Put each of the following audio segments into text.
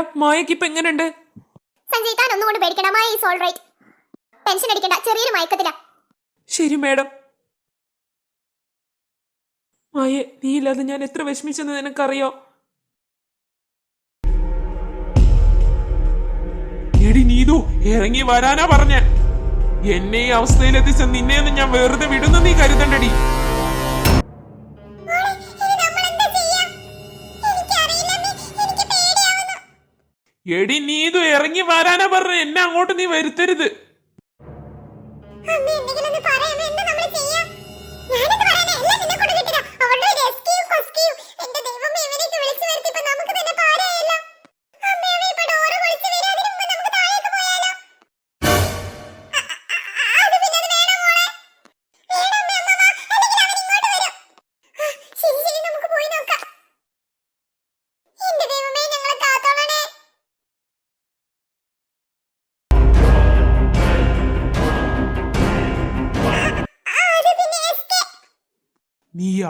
Madam മായക്ക് ഇപ്പൊ എങ്ങനെയുണ്ട്? സഞ്ജയ് താൻ ഒന്നും കൊണ്ട് പേടിക്കണ്ട. മായ ഈസ് ഓൾറൈറ്റ് ടെൻഷൻ അടിക്കണ്ട. ചെറിയൊരു മയക്കത്തില. ശരി മേഡം. മായെ നീ ഇല്ലാതെ ഞാൻ എത്ര വിഷമിച്ചെന്ന് നിനക്കറിയോ? എടി നീതു ഇറങ്ങി വരാനാ പറഞ്ഞ. എന്നെ ഈ അവസ്ഥയിലെത്തിച്ച നിന്നെയൊന്നും ഞാൻ വെറുതെ വിടുന്ന നീ കരുതണ്ടടി. എടി നീ ഇത് ഇറങ്ങി വരാനാ പറഞ്ഞ. എന്നെ അങ്ങോട്ട് നീ വരുത്തരുത്. ശരി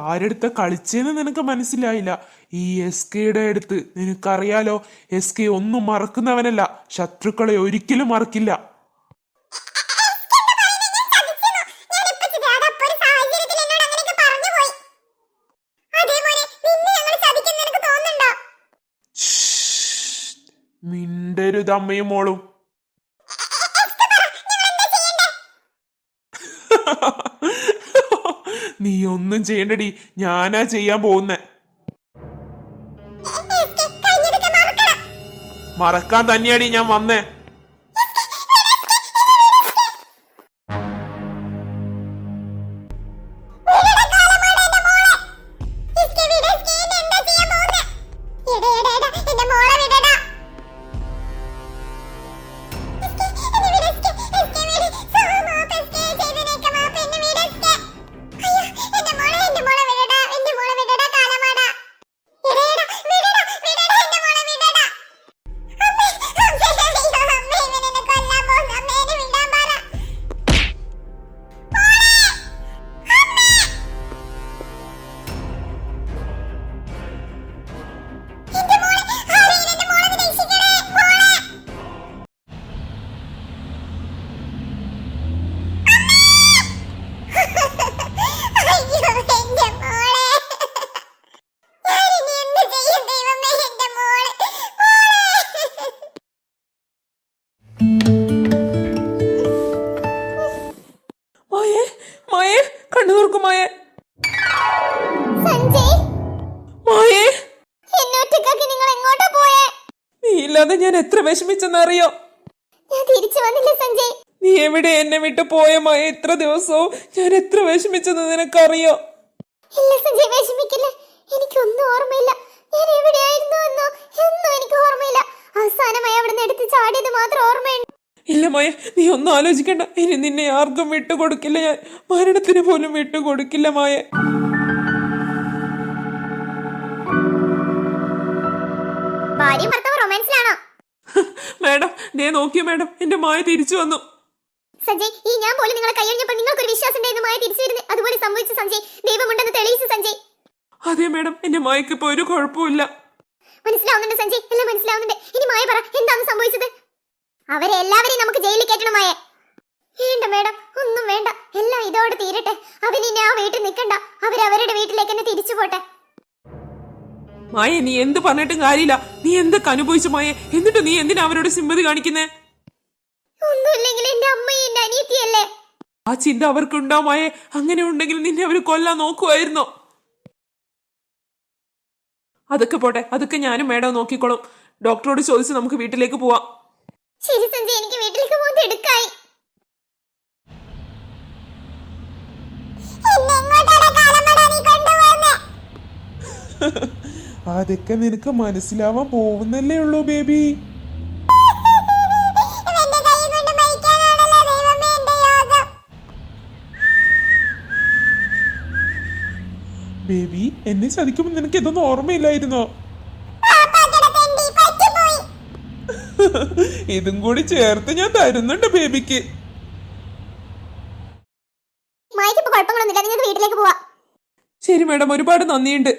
ആരെടുത്ത കളിച്ചെന്ന് നിനക്ക് മനസ്സിലായില്ല? ഈ എസ് കെയുടെ അടുത്ത് നിനക്കറിയാലോ എസ് കെ ഒന്നും മറക്കുന്നവനല്ല. ശത്രുക്കളെ ഒരിക്കലും മറക്കില്ല. മിണ്ടരുത് അമ്മയും മോളും. നീ ഒന്നും ചെയ്യണ്ടടി ഞാനാ ചെയ്യാൻ പോകുന്നെ മറക്കാൻ തന്നെയാടി ഞാൻ വന്നേ മായേ നീ ഞാൻ എത്ര വിഷമിച്ചെന്നറിയോ? ഞാൻ തിരിച്ചു വന്നില്ല സഞ്ജയ്. നീ എവിടെ എന്നെ വിട്ടു പോയ മായ എത്ര ദിവസവും ഞാൻ എത്ര വിഷമിച്ചെന്ന് നിനക്കറിയോ? ഇല്ല സഞ്ജയ് വിഷമിക്കില്ല. എനിക്കൊന്നും ഓർമ്മയില്ല. ഞാൻ എവിടെയായിരുന്നു എന്നോ? ഒന്നും എനിക്ക് ഓർമ്മയില്ല. അവസാനമായി അവിടെ നിന്ന് എടുത്ത് ചാടിയത് മാത്രം ഓർമ്മയുണ്ട്. ഇല്ല മായ നീ ഒന്നും ആലോചിക്കണ്ട. ഇനി നിന്നെ ആർക്കും വിട്ടുകൊടുക്കില്ല ഞാൻ. മരണത്തിന് പോലും വിട്ടുകൊടുക്കില്ല മായ മാഡം ദേ നോക്കിയോ മാഡം എന്റെ മായ തിരിച്ചു വന്നു. സഞ്ജയ് ഈ ഞാൻ പോലും നിങ്ങളെ കൈയൊഴിഞ്ഞപ്പോൾ നിങ്ങൾക്കൊരു വിശ്വാസം ഉണ്ടായിരുന്നു മായ തിരിച്ചു വരുന്നത്? അതുപോലെ സംഭവിച്ചു സഞ്ജയ്. ദൈവമുണ്ടെന്ന് തെളിയിച്ചു സഞ്ജയ്. അതെ മാഡം എന്റെ മായക്ക് ഇപ്പൊ ഒരു കുഴപ്പമില്ല മനസ്സിലാവുന്നുണ്ട് സഞ്ജയ് എല്ലാം മനസ്സിലാവുന്നുണ്ട്. ഇനി മായ പറ എന്താണ് സംഭവിച്ചത്? അവരെ എല്ലാവരെയും നമുക്ക് ജയിലിൽ കയറ്റണം മായ. വേണ്ട മേഡം ഒന്നും വേണ്ട. എല്ലാം ഇതോടെ തീരട്ടെ. അവരിനി ആ വീട്ടിൽ നിൽക്കണ്ട. അവരവരുടെ വീട്ടിലേക്ക് തന്നെ തിരിച്ചു പോട്ടെ. മായ നീ എന്ത് പറഞ്ഞിട്ടും കാര്യമില്ല. നീ എന്തൊക്കെ അനുഭവിച്ചു മായ? എന്നിട്ട് നീ എന്തിനാ അവരോട് സിമ്പതി കാണിക്കുന്നേ? ആ ചിന്ത അവർക്കുണ്ടോ മായ? അങ്ങനെ ഉണ്ടെങ്കിൽ നിന്നെ അവർ കൊല്ലാൻ നോക്കുമായിരുന്നോ അതൊക്കെ പോട്ടെ അതൊക്കെ ഞാനും മേഡം നോക്കിക്കോളും. ഡോക്ടറോട് ചോദിച്ച് നമുക്ക് വീട്ടിലേക്ക് പോവാം. ശരി സഞ്ജയ് എനിക്ക് വീട്ടിലേക്ക് പോകുന്നത് എടുക്കായി. അതൊക്കെ നിനക്ക് മനസ്സിലാവാൻ പോകുന്നല്ലേ ഉള്ളൂ ബേബി. ബേബി എന്നെ ചതിക്കുമ്പോൾ നിനക്ക് ഇതൊന്നും ഓർമ്മയില്ലായിരുന്നോ? ഇതും കൂടി ചേർത്ത് ഞാൻ തരുന്നുണ്ട് ബേബിക്ക്. ശരി മാഡം ഒരുപാട് നന്ദിയുണ്ട്.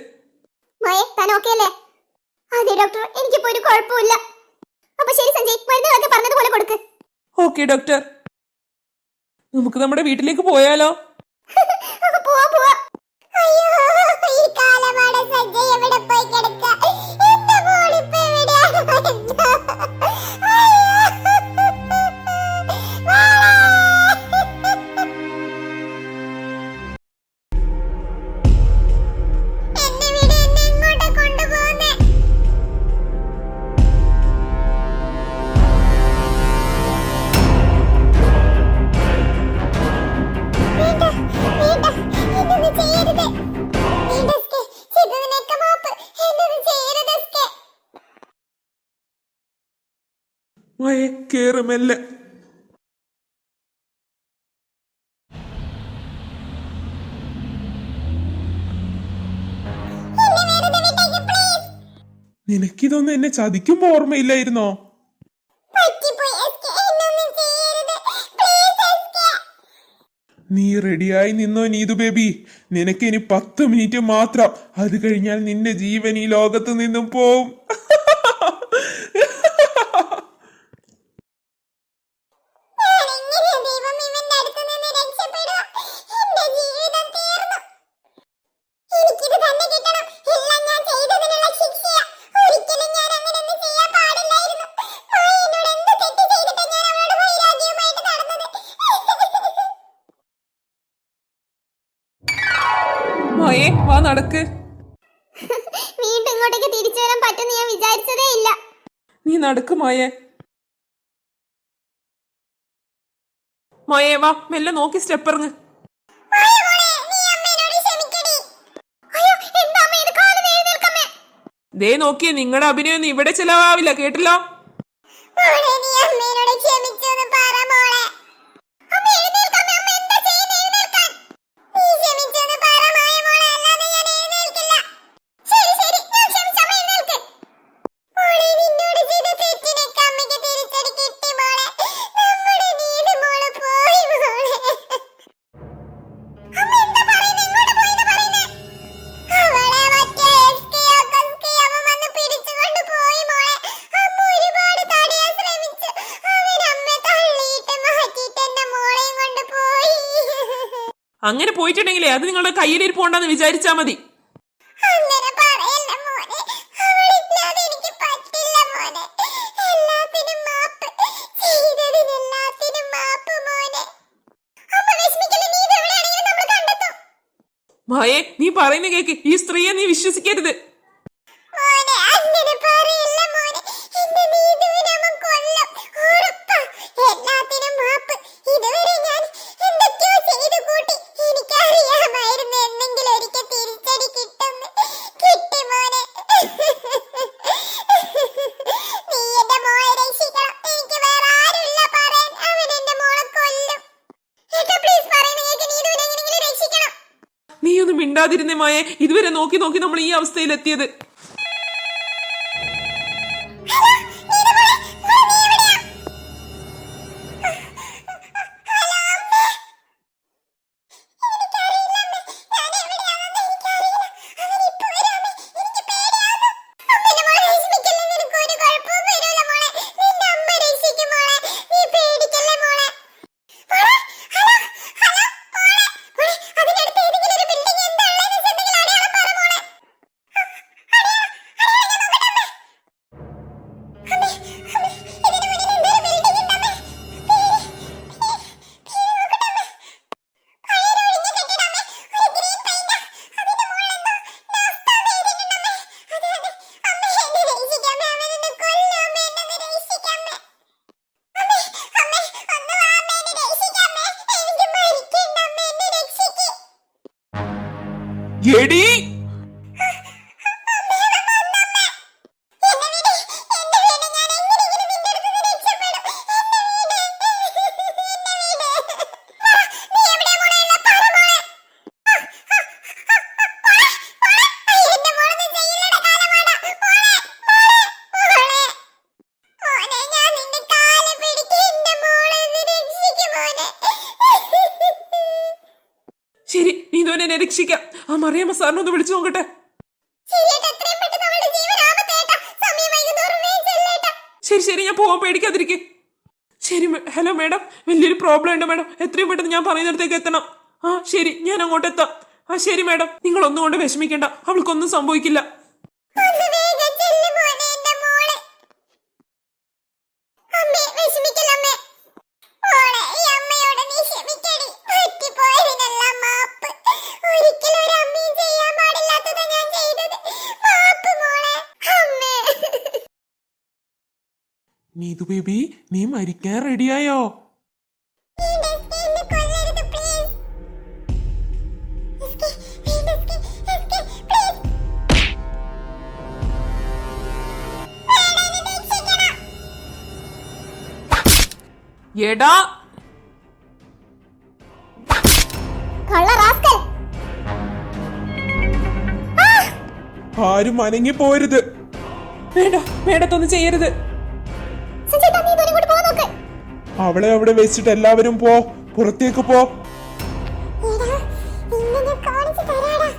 മായ താൻ ഓക്കെ അല്ലേ? അതെ ഡോക്ടർ എനിക്കിപ്പോ ഒരു കുഴപ്പമില്ല അപ്പൊ ശരി സഞ്ജയ്. മരുന്നുകളൊക്കെ പറഞ്ഞതുപോലെ കൊടുക്ക്. ഓക്കെ ഡോക്ടർ നമുക്ക് നമ്മുടെ വീട്ടിലേക്ക് പോയാലോ? പോവാ പോവാം. അയ്യോ ഈ കാലമാണ് സഞ്ജയ് എവിടെ പോയി കിടക്ക? എന്റെ മോളിപ്പോ എവിടെയാണ് മയെ കേറുമെല്ലെ നിനക്കിതൊന്നും എന്നെ ചതിക്കുമ്പോ ഓർമ്മയില്ലായിരുന്നോ? നീ റെഡിയായി നിന്നോ നീതു ബേബി? നിനക്ക് ഇനി പത്ത് മിനിറ്റ് മാത്രം. അത് കഴിഞ്ഞാൽ നിന്റെ ജീവൻ ഈ ലോകത്ത് നിന്നും പോവും. നടക്ക്. വീണ്ടും ഇങ്ങോട്ടേക്ക് തിരിച്ചു വരാൻ പറ്റുമെന്ന് ഞാൻ വിചാരിച്ചതേ ഇല്ല. നീ നടക്ക് മായേ. മോയെ വാ മെല്ലെ നോക്കി സ്റ്റെപ്പ് ഇറങ്ങ്? ദേ നോക്കിയേ നിങ്ങളുടെ അഭിനയം ഇവിടെ ചെലവാവില്ല കേട്ടില്ലോ? വിഷമിക്കല്ലേ, അത് നിങ്ങളുടെ കയ്യിലിരിപ്പുണ്ടെന്ന് വിചാരിച്ചാ മതി. മായേ നീ പറയുന്ന കേക്ക് ഈ സ്ത്രീയെ നീ വിശ്വസിക്കരുത്. മിണ്ടാതിരുന്നേ മായേ. ഇതുവരെ നോക്കി നോക്കി നമ്മൾ ഈ അവസ്ഥയിലെത്തിയത്. എടി എന്നെ രക്ഷിക്കാം. ആ മറിയാമ്മ സാറിനൊന്ന് വിളിച്ചു നോക്കട്ടെ. ശരി ശരി ഞാൻ പോവാൻ പേടിക്കാതിരിക്കെ. ശരി ഹലോ മേഡം. വലിയൊരു പ്രോബ്ലം ഉണ്ട് മേഡം. എത്രയും പെട്ടെന്ന് ഞാൻ പറയുന്നിടത്തേക്ക് എത്തണം. ആ ശരി ഞാൻ അങ്ങോട്ട് എത്താം. ആ ശരി മേഡം. നിങ്ങൾ ഒന്നും കൊണ്ട് വിഷമിക്കേണ്ട. അവൾക്കൊന്നും സംഭവിക്കില്ല ഒന്ന് വേഗം ചെല്ല് മോനെ എന്റെ മോളെ അമ്മേ വിഷമിക്കല്ലമ്മേ മോളെ ഈ അമ്മയോട് നീ ക്ഷമിക്കടി പറ്റിപ്പോയതിനെല്ലാം മാപ്പ് ഒരിക്കലും ഒരു അമ്മയും ചെയ്യാൻ പാടില്ലാത്തതാ ഞാൻ ചെയ്തത് മാപ്പ് മോളെ അമ്മേ നീതു ബേബി നീ മരിക്കാൻ റെഡിയായോ? എടാ! ആരും അനങ്ങി പോരുത് വേണ്ട വേണ്ടത്തൊന്നും ചെയ്യരുത്. അവളെ അവിടെ വെച്ചിട്ട് എല്ലാവരും പോ പുറത്തേക്ക് പോ. എടാ നിന്നെ കാണിച്ചു തരാടാ.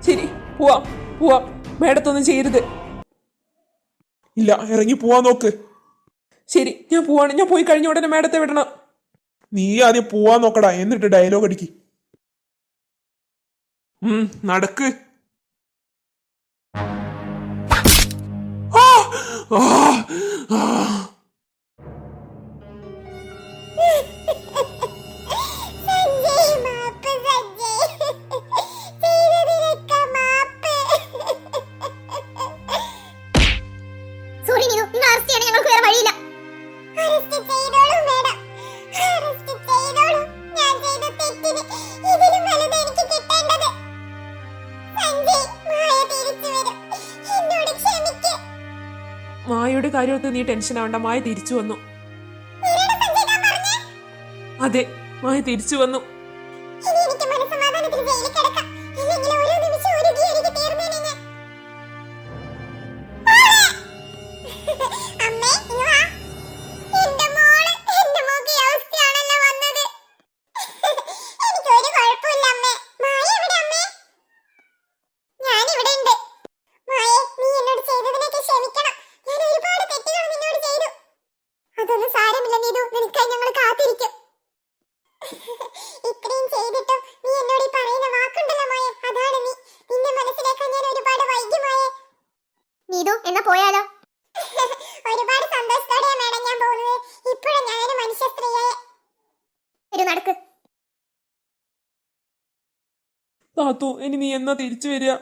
ശരി പോവാം പോവാം. മേഡത്തൊന്നും ചെയ്യരുത്. ഇല്ല ഇറങ്ങി പോവാ നോക്ക്. ശരി ഞാൻ പോവാണ്. ഞാൻ പോയി കഴിഞ്ഞ ഉടനെ മേഡത്തെ വിടണം. നീ ആദ്യം പോവാൻ നോക്കടാ എന്നിട്ട് ഡയലോഗ് അടിക്ക്. നടക്ക്. ആ, ആ, ആ. വരും വേറെ വഴിയില്ല. മായയുടെ കാര്യത്തിൽ നീ ടെൻഷൻ ആവണ്ട. മായ തിരിച്ചു വന്നു. അതെ മായ തിരിച്ചു വന്നു. സാരമില്ല നീതു. നിനക്കായി ഞങ്ങൾ കാത്തിരിക്കും. ഇത്രയും ചെയ്തിട്ടും നീ എന്നോട് ഈ പറയുന്ന വാക്കുണ്ടല്ലോ മോയെ? അതാണ് നീ. നിന്നെ മനസ്സിലാക്കാൻ ഞാൻ ഒരുപാട് വൈകി മോയെ. നീതു എന്നാ പോയാലോ? ഒരുപാട് സന്തോഷത്തോടെ മേഡം ഞാൻ പോകുന്നത്. ഇപ്പോഴും ഞാനൊരു മനുഷ്യ സ്ത്രീയായ. ഒരു നടക്ക്. താത്തു ഇനി നീ എന്നാ തിരിച്ചു വരിക?